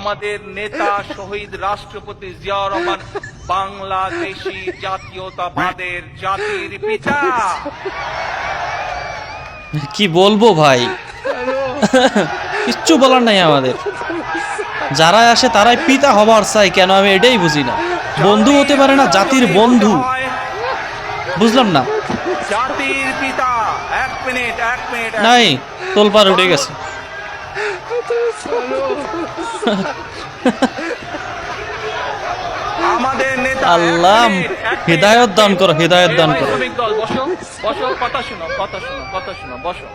আমাদের নেতা শহীদ রাষ্ট্রপতি জিয়াউর রহমান বাংলাদেশি জাতীয়তাবাদের জাতির পিতা। কি বলব ভাই? কিচ্ছু বলার নাই আমাদের। যারা আসে তারাই পিতা হবার চাই কেন আমি এটাই বুঝি না। বন্ধু হতে পারে না জাতির বন্ধু। বুঝলাম না। জাতির পিতা এক মিনিট এক মিনিট। নাই তোলপার উঠে গেছে। আমাদের নেতা আল্লাহ, হেদায়েত দান। করো, হেদায়েত দান করো। শ্রমিক দল বসো বসো কথা শুনো কথা শুনো কথা শুনো বসো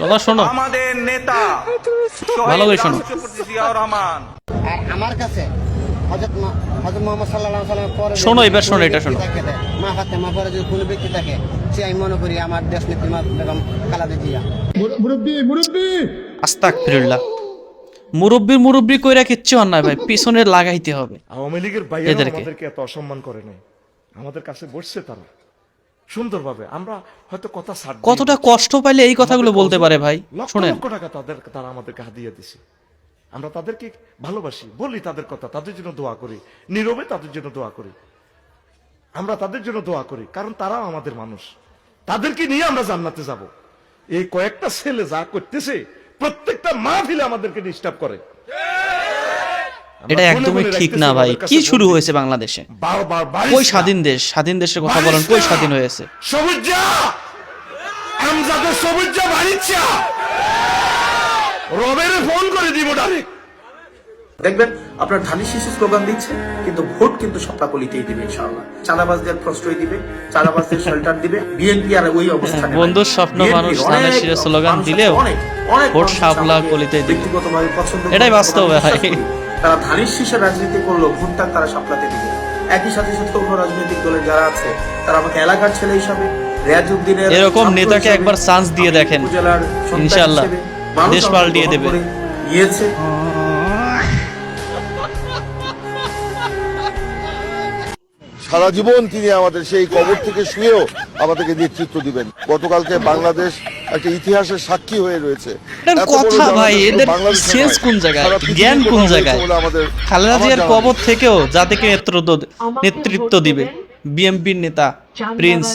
কথা শোনো আমাদের নেতা ভালো করে শোনো। রহমান আমার কাছে শোনো, এবার শোনো, এটা শোনো। মা ফাতেমা পরে যদি কোনো ব্যক্তি থাকে সে আমি মনে করি আমার দেশ নেত্রী মা বেগম খালাদা জিয়া আস্তাক ফিরুল্লাহ মুরব্বি মুরব্বি কইরা কিচ্ছু নাই ভাই পিছনে লাগাইতে হবে। আওয়ামী লীগের বাইরে আমাদেরকে এত অসম্মান করে নাই। আমাদের কাছে বসছে তারা। সুন্দরভাবে আমরা হয়তো কথা ছাড় কতটা কষ্ট পাইলে এই কথাগুলো বলতে পারে ভাই? শুনেন। লক্ষ টাকা তাদের তারা আমাদেরকে হাদিয়ে দিছে। আমরা তাদেরকে ভালোবাসি বলি তাদের কথা তাদের জন্য দোয়া করি। নীরবে তাদের জন্য দোয়া করি। আমরা তাদের জন্য দোয়া করি কারণ তারাও আমাদের মানুষ। তাদেরকে নিয়ে আমরা জান্নাতে যাব। এই কয়েকটা ছেলে যা করতেছে প্রত্যেকটা মা ফিলে আমাদেরকে ডিস্টার্ব করে। এটা একদমই ঠিক না ভাই। কি শুরু হয়েছে বাংলাদেশে? ওই কই স্বাধীন দেশ? স্বাধীন দেশের কথা বলেন কই স্বাধীন হয়েছে? সবুজা! আমজাদের সবুজা বাড়িচ্ছা। রবের ফোন করে দিব ডাইরেক্ট। দেখবেন আপনার ধানি শিশু স্লোগান দিচ্ছে কিন্তু ভোট কিন্তু সপ্তাহলিতেই দিবে ইনশাআল্লাহ চাঁদাবাজদের প্রশ্রয় দিবে চাঁদাবাজদের শেল্টার দিবে বিএনপি আর ওই অবস্থানে নাই। বন্ধুর স্বপ্ন মানুষ ধানের শীষের স্লোগান দিলেও ভোট আমাকে কলিতেই দিবে। ব্যক্তিগতভাবে পছন্দ এটাই বাস্তব ভাই। তারা ধানের শীষের রাজনীতি করলেও ভোটটা তারা সাপলাতে দিবে একই সাথে সাথে অন্য রাজনৈতিক দলের যারা আছে তারা আমাকে এলাকার ছেলে হিসাবে রেয়াজউদ্দিনের এরকম নেতাকে একবার chance দিয়ে দেখেন। ইনশাআল্লাহ, দেশ পাল্টিয়ে দেবে। নিয়েছে সারা জীবন তিনি আমাদের সেই কবর থেকে শুয়েও আমাদেরকে নেতৃত্ব দিবেন। গতকালকে বাংলাদেশ একটা ইতিহাসের সাক্ষী হয়ে রয়েছে। কথা ভাই, এদের সেন্স কোন জায়গায়? জ্ঞান কোন জায়গায়? আমাদের খালেদা জিয়ার কবর থেকেও জাতিকে নেতৃত্ব নেতৃত্ব দিবে। বিএমপির নেতা প্রিন্স।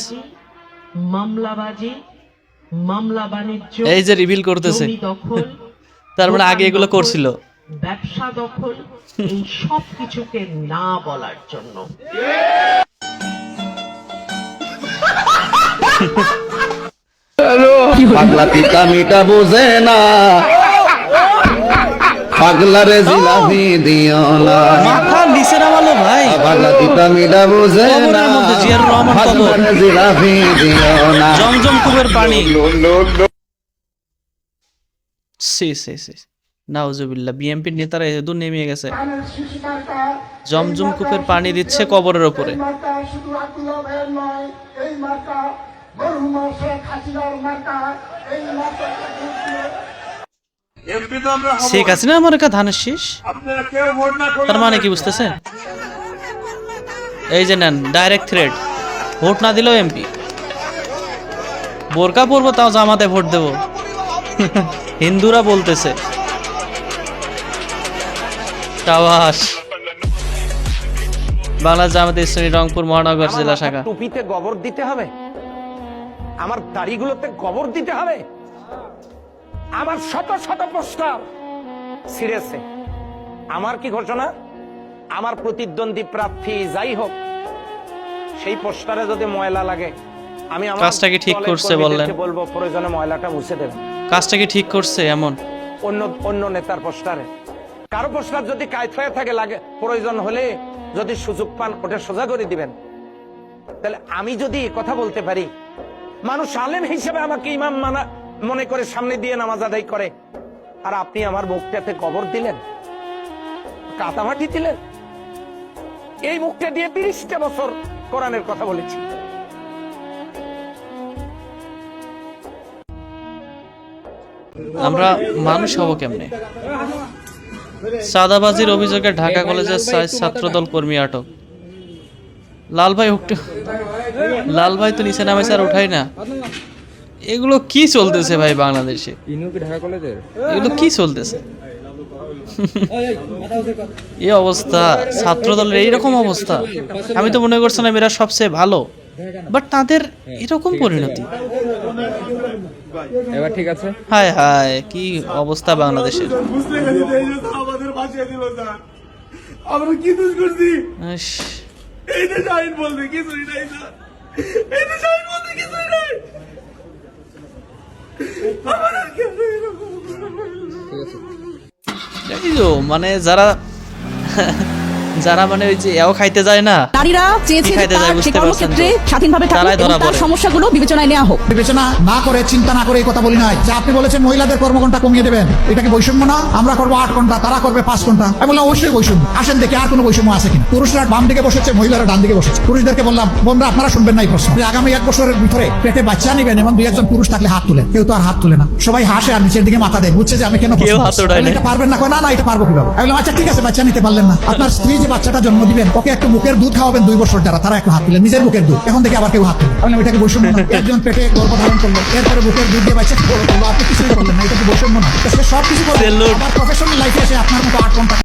মামলাবাজি মামলা বাণিজ্য এই যে রিভিল করতেছে। তার মানে আগে এগুলো করছিল। ব্যবসা দখল এই সব কিছুকে না বলার জন্য। পাগলা পিতা মিটা বোঝে না। পাগলারে জিলাপি দিও না। মাথা নিচে নামালো ভাই। পাগলা পিতা মিটা বোঝে না। মধ্যে রহমান কবর। পাগলারে জিলাপি দিও না। জমজম কূপের পানি। সি সি সি। নাউজুবিল্লাহ বিএমপির নেতারা এদূর নেমে গেছে। জমজম কূপের পানি দিচ্ছে কবরের ওপরে শেখ হাসিনা আমার একা ধানের শীষ। তার মানে কি বুঝতেছেন? এই যে নেন ডাইরেক্ট থ্রেড ভোট না দিলেও এমপি। বোরকা পরবো তাও জামাতে ভোট দেব। হিন্দুরা বলতেছে। সাবাস। বাংলাদেশ জামাতে ইসলামী রংপুর মহানগর জেলা শাখা। টুপিতে গোবর দিতে হবে? আমার দাড়িগুলোতে গোবর দিতে হবে? আমার শত শত পোস্টার ছিঁড়েছে আমার কি ঘোষণা? আমার প্রতিদ্বন্দ্বী প্রার্থী যাই হোক সেই পোস্টারে যদি ময়লা লাগে আমি আমার কাজটা কি ঠিক করছে বললেন? বলব প্রয়োজনে ময়লাটা মুছে দেবে কাজটা কি ঠিক করছে এমন? অন্য অন্য নেতার পোস্টারে। কারও পোস্টার যদি কায়ত হয়ে থাকে, লাগে, প্রয়োজন হলে যদি সুযোগ পান, ওটা সোজা করে দিবেন। তাহলে আমি যদি কথা বলতে পারি, মানুষ আলেম হিসেবে আমাকে ইমাম মানা, মনে করে সামনে দিয়ে নামাজ আদায় করে। আর আপনি আমার মুখটাতে কবর দিলেন কাতামাটি দিলেন। এই মুখটা দিয়ে তিরিশটা বছর কোরআনের কথা বলেছি। আমরা মানুষ হব কেমনে? সাদাবাজির অভিযোগে ঢাকা কলেজের ছাত্র ছাত্রদল কর্মী আটক। লাল ভাই উঠতে লাল ভাই তো নিচে নামে স্যার উঠাই না। এগুলো কি চলতেছে ভাই বাংলাদেশে? এগুলো কি চলতেছে? এই অবস্থা ছাত্র দলের এইরকম অবস্থা। আমি তো মনে করছিলাম এরা সবচেয়ে ভালো বাট তাদের এরকম পরিণতি। এবার ঠিক আছে। হায় হায় কি অবস্থা বাংলাদেশের। আমরা কি দোষ করছি? এই বলতে কিছুই নাই স্যার। এই যে শাহিন বলতে কিছুই নাই। মানে যারা যারা মানে ওই যে এও খাইতে যায় না নারীরা চেয়েছে খাইতে যায় তার বুঝতে পারছেন স্বাধীনভাবে তারাই থাকুক ধরা তার পড়ে। সমস্যাগুলো বিবেচনায় নেওয়া হোক। বিবেচনা না করে চিন্তা না করে এই কথা বলি নাই। যে আপনি বলেছেন মহিলাদের কর্মঘণ্টা কমিয়ে দেবেন। এটা কি বৈষম্য না? আমরা করব আট ঘণ্টা তারা করবে পাঁচ ঘণ্টা আমি বললাম অবশ্যই বৈষম্য। আসেন দেখে আর কোনো বৈষম্য আছে কিনা। পুরুষরা বাম দিকে বসেছে মহিলারা ডান দিকে বসেছে। পুরুষদেরকে বললাম বন্ধুরা আপনারা শুনবেন না এই প্রশ্ন। আগামী এক বছরের ভিতরে পেটে বাচ্চা নেবেন এবং দুই একজন পুরুষ থাকলে হাত তুলেন। কেউ তো আর হাত তুলে না। সবাই হাসে আর নিচের দিকে মাথা দেয়। বুঝছে যে আমি কেন কেউ হাত করছি। না। এটা পারবেন না? কয়, না না এটা পারব কীভাবে? আমি বললাম আচ্ছা ঠিক আছে বাচ্চা নিতে পারলেন না। আপনার স্ত্রী যে বাচ্চাটা জন্ম দিবেন ওকে একটু মুখের দুধ খাওয়াবেন দুই বছর যারা তারা একটু হাত দিলেন নিজের মুখের দুধ। এখন থেকে আবার কেউ হাত দিলেন আমি এটাকে এটা বৈষম্য না। একজন পেটে গর্ভ ধারণ করল এরপরে মুখের দুধ দিয়ে বাচ্চা বড় করল আপনি কিছুই করলেন না। এটা কি বৈষম্য না। সে সব কিছু করলেন. আবার প্রফেশনাল লাইফে এসে আপনার মতো আট ঘণ্টা